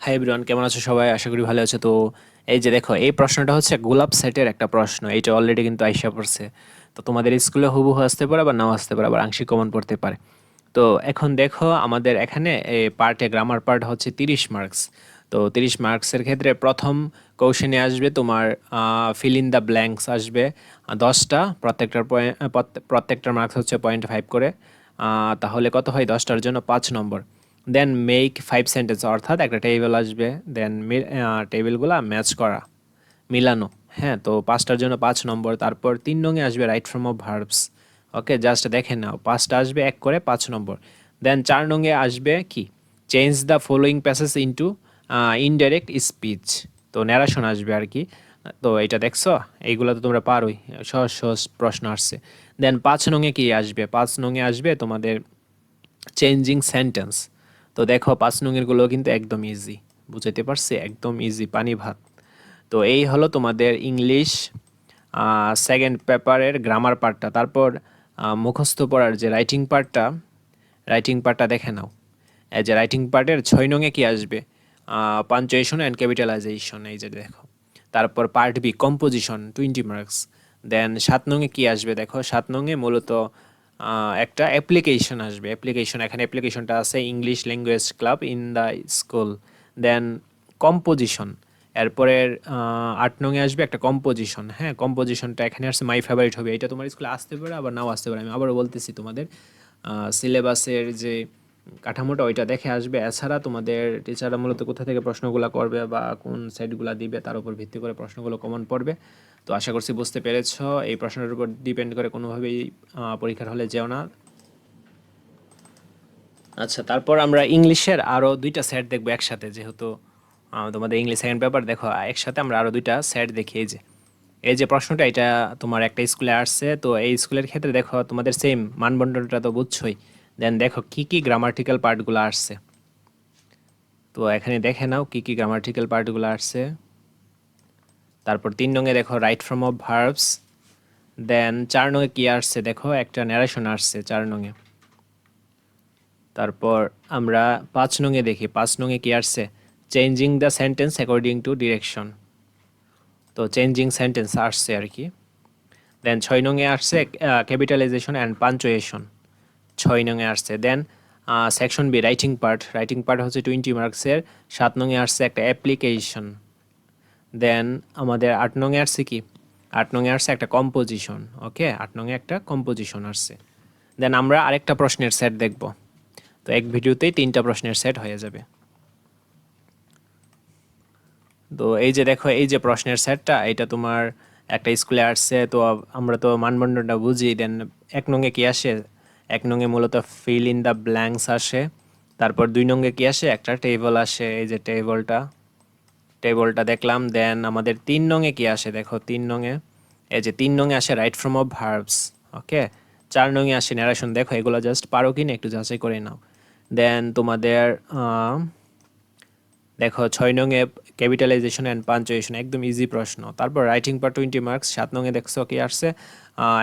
Hi everyone কেমন আছো সবাই? আশা করি ভালো আছো। তো এই যে দেখো, এই প্রশ্নটা হচ্ছে গোলাপ সেটের একটা প্রশ্ন। এইটা অলরেডি কিন্তু আইসা পড়ছে। তো তোমাদের স্কুলে হুবহু আসতে পারে বা নাও আসতে পারে, আবার আংশিক কমন পড়তে পারে। তো এখন দেখো, আমাদের এখানে এই পার্টে গ্রামার পার্ট হচ্ছে তিরিশ মার্কস তো তিরিশ মার্কসের ক্ষেত্রে প্রথম কৌশনে আসবে তোমার ফিল ইন দ্য ব্ল্যাঙ্কস আসবে। দশটা, প্রত্যেকটার প্রত্যেকটার মার্কস হচ্ছে পয়েন্ট ফাইভ করে। তাহলে কত হয়? দশটার জন্য পাঁচ নম্বর। দেন মেক ফাইভ সেন্টেন্স অর্থাৎ একটা টেবিল আসবে দেন টেবিলগুলো ম্যাচ করা। মিলানো হ্যাঁ তো পাঁচটার জন্য পাঁচ নম্বর, তারপর তিন নঙে আসবে right form of verbs okay just দেখে নাও, পাঁচটা আসবে এক করে পাঁচ নম্বর। দেন চার নঙে আসবে কি? Change the following passage into indirect speech তো ন্যারাশন আসবে আর কি। তো এটা দেখছ? এইগুলো তো তোমরা পারোই, সহজ সহজ প্রশ্ন আসছে। দেন পাঁচ নঙে কি আসবে? পাঁচ নঙে আসবে তোমাদের চেঞ্জিং সেন্টেন্স তো দেখো, পাঁচ নঙেরগুলো কিন্তু একদম ইজি বুঝাইতে পারছি? একদম ইজি পানি ভাত। তো এই হলো তোমাদের ইংলিশ সেকেন্ড পেপারের গ্রামার পার্টটা তারপর মুখস্থ পড়ার যে রাইটিং পার্টটা রাইটিং পার্টটা দেখে নাও। এই যে রাইটিং পার্টের ছয় নঙে কি আসবে? পাঞ্চুয়েশন অ্যান্ড ক্যাপিটালাইজেশন এই যে দেখো। তারপর part B composition twenty marks then সাত নঙে কী আসবে? দেখো, সাত নঙে মূলত একটা অ্যাপ্লিকেশন আসবে। অ্যাপ্লিকেশন এখানে অ্যাপ্লিকেশনটা আছে English language club in the school then composition এরপরের আট নঙে আসবে একটা কম্পোজিশন হ্যাঁ কম্পোজিশনটা এখানে আসছে মাই ফেভারিট হবে এটা তোমার স্কুলে আসতে পারে, আবার নাও আসতে পারে। আমি আবারও বলতেছি তোমাদের সিলেবাসের যে কাঠামোটা ওইটা দেখে আসবে। এছাড়া তোমাদের টিচাররা মূলত কোথা থেকে প্রশ্নগুলো করবে বা কোন সাইডগুলো দিবে তার উপর ভিত্তি করে প্রশ্নগুলো কমন পড়বে। তো আশা করছি বুঝতে পেরেছ। এই প্রশ্নের উপর ডিপেন্ড করে কোনোভাবেই পরীক্ষার হলে যেও না। আচ্ছা তারপর আমরা ইংলিশের আরও দুইটা সেট দেখব একসাথে। যেহেতু তোমাদের ইংলিশ সেকেন্ড পেপার দেখো, একসাথে আমরা আরও দুইটা সেট দেখি। এই যে এই যে প্রশ্নটা, এটা তোমার একটা স্কুলে আসছে। তো এই স্কুলের ক্ষেত্রে দেখো, তোমাদের সেম মানবন্ডনটা তো বুঝছোই। দেন দেখো কি কি গ্রামাটিক্যাল পার্টগুলো আসছে। তো এখানে দেখে নাও কি কি গ্রামাটিক্যাল পার্টগুলো আসছে। তারপর তিন নঙে দেখো right form of verbs then চার নঙে কি আসছে দেখো, একটা ন্যারেশন আসছে চার নঙে তারপর আমরা পাঁচ নঙে দেখি, পাঁচ নঙে কি আসছে? Changing the sentence according to direction তো চেঞ্জিং সেন্টেন্স আসছে আর কি। দেন ছয় নঙে আসছে ক্যাপিটালাইজেশন অ্যান্ড পাঞ্চুয়েশন ছয় নঙে আসছে। Then section B writing part writing part হচ্ছে টোয়েন্টি মার্কসের সাত নঙে আসছে একটা অ্যাপ্লিকেশন দেন আমাদের আট নঙে আসছে কি? আট নঙে আসছে একটা কম্পোজিশন ওকে আট নঙে একটা কম্পোজিশন আসছে। দেন আমরা আরেকটা প্রশ্নের সেট দেখব। তো এক ভিডিওতেই তিনটা প্রশ্নের সেট হয়ে যাবে। তো এই যে দেখো, এই যে প্রশ্নের সেটটা এটা তোমার একটা স্কুলে আসছে, তো আমরা তো মানদণ্ডটা বুঝি। দেন এক নঙ্গে কি আসে? এক নঙ্গে মূলত ফিল ইন দ্য ব্ল্যাঙ্কস আসে। তারপর দুই নঙ্গে কি আসে? একটা টেবল আসে, এই যে টেবলটা টেবলটা দেখলাম দেন আমাদের তিন নঙে কি আসে? দেখো, তিন নঙে। এই যে তিন নঙে আসে right form of verbs okay চার নঙে আসে ন্যারেশন দেখো, এগুলো জাস্ট পারো কি না একটু যাচাই করে নাও। দেন তোমাদের দেখো, ছয় নঙে ক্যাপিটালাইজেশন অ্যান্ড পাঞ্চুয়েশন একদম ইজি প্রশ্ন। তারপর রাইটিং পার টোয়েন্টি মার্কস সাত নঙে দেখছ কি আসছে?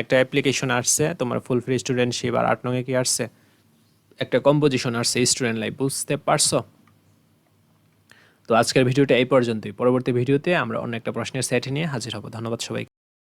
একটা অ্যাপ্লিকেশন আসছে, তোমার ফুল ফ্রি স্টুডেন্টশিপ আর আট নঙে কি আসছে? একটা কম্পোজিশন আসছে স্টুডেন্ট লাইফ বুঝতে পারছ? তো আজকের ভিডিওটা এই পর্যন্তই। পরবর্তী ভিডিওতে আমরা অন্য একটা প্রশ্নের সেট নিয়ে হাজির হব। ধন্যবাদ সবাই